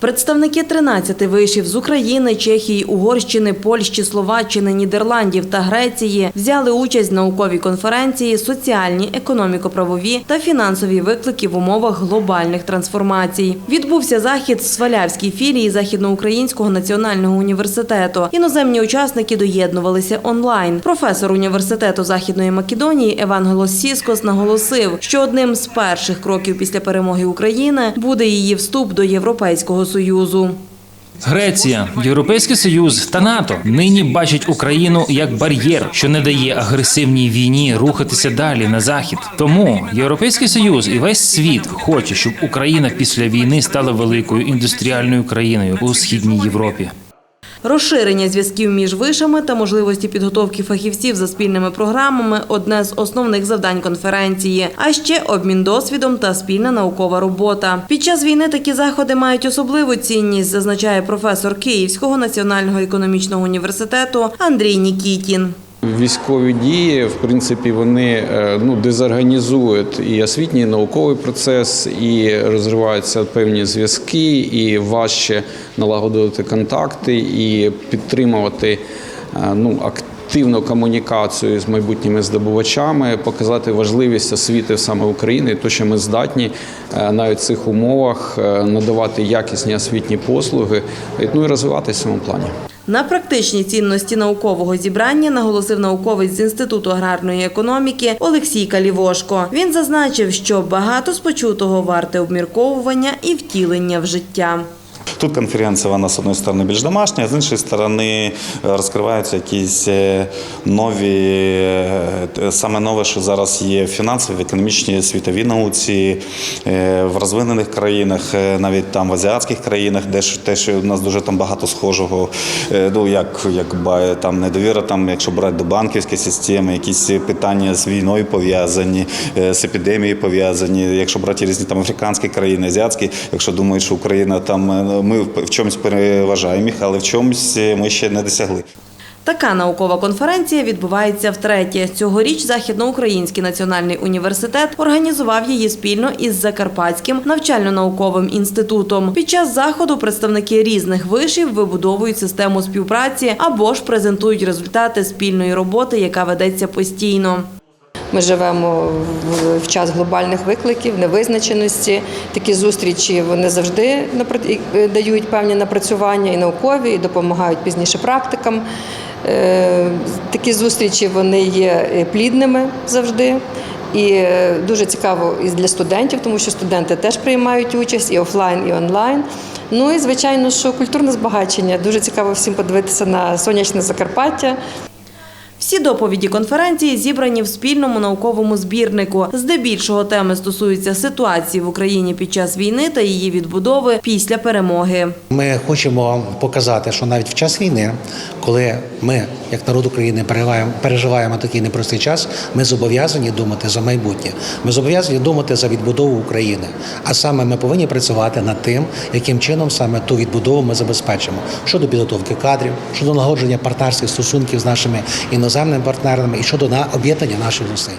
Представники 13 вишів з України, Чехії, Угорщини, Польщі, Словаччини, Нідерландів та Греції взяли участь в науковій конференції Соціальні, економіко-правові та фінансові виклики в умовах глобальних трансформацій. Відбувся захід в Свалявській філії Західноукраїнського національного університету. Іноземні учасники доєднувалися онлайн. Професор університету Західної Македонії Евангелос Сіскос наголосив, що одним з перших кроків після перемоги України буде її вступ до Європейського союзу. Греція, Європейський Союз та НАТО нині бачать Україну як бар'єр, що не дає агресивній війні рухатися далі на захід. Тому Європейський Союз і весь світ хоче, щоб Україна після війни стала великою індустріальною країною у східній Європі. Розширення зв'язків між вишами та можливості підготовки фахівців за спільними програмами одне з основних завдань конференції. А ще обмін досвідом та спільна наукова робота. Під час війни такі заходи мають особливу цінність, зазначає професор Київського національного економічного університету Андрій Нікітін. Військові дії, в принципі, вони е, ну, дезорганізують і освітній і науковий процес, і розриваються певні зв'язки, і важче налагодити контакти і підтримувати е, ну, активну комунікацію з майбутніми здобувачами, показати важливість освіти саме України, то, що ми здатні е, навіть в цих умовах надавати якісні освітні послуги, ну і розвиватися в цьому плані. На практичні цінності наукового зібрання наголосив науковець з Інституту аграрної економіки Олексій Калівошко. Він зазначив, що багато з почутого варте обмірковування і втілення в життя. Тут конференція, вона з однієї сторони більш домашня, а з іншої сторони е, розкриваються якісь е, нові, е, саме нове, що зараз є в економічній, світовій науці, в розвинених країнах, навіть там в азіатських країнах, де те, що у нас дуже там багато схожого, ну як, як там недовіра, там, якщо брати до банківської системи, якісь питання з війною пов'язані, з епідемією пов'язані, якщо брати різні там африканські країни, азіатські, якщо думають, що Україна там ми в чомусь переважаємо їх, але в чомусь е, ми ще не досягли. Така наукова конференція відбувається втретє. Цьогоріч Західноукраїнський національний університет організував її спільно із Закарпатським навчально-науковим інститутом. Під час заходу представники різних вишів вибудовують систему співпраці або ж презентують результати спільної роботи, яка ведеться постійно. Ми живемо в- час глобальних викликів, невизначеності. Такі зустрічі вони завжди дають певні напрацювання і наукові, і допомагають пізніше практикам. Е, Такі зустрічі вони є е, плідними завжди. І е, дуже цікаво і для студентів, тому що студенти теж приймають участь і офлайн, і онлайн. Ну і звичайно, що культурне збагачення. Дуже цікаво всім подивитися на сонячне Закарпаття. Всі доповіді конференції зібрані в спільному науковому збірнику. Здебільшого теми стосуються ситуації в Україні під час війни та її відбудови після перемоги. Ми хочемо показати, що навіть в час війни, коли ми, як народ України, переживаємо, такий непростий час, ми зобов'язані думати за майбутнє. Ми зобов'язані думати за відбудову України. А саме ми повинні працювати над тим, яким чином саме ту відбудову ми забезпечимо щодо підготовки кадрів, щодо налагодження партнерських стосунків з нашими іноземними партнерами і щодо на об'єднання наших зусиль.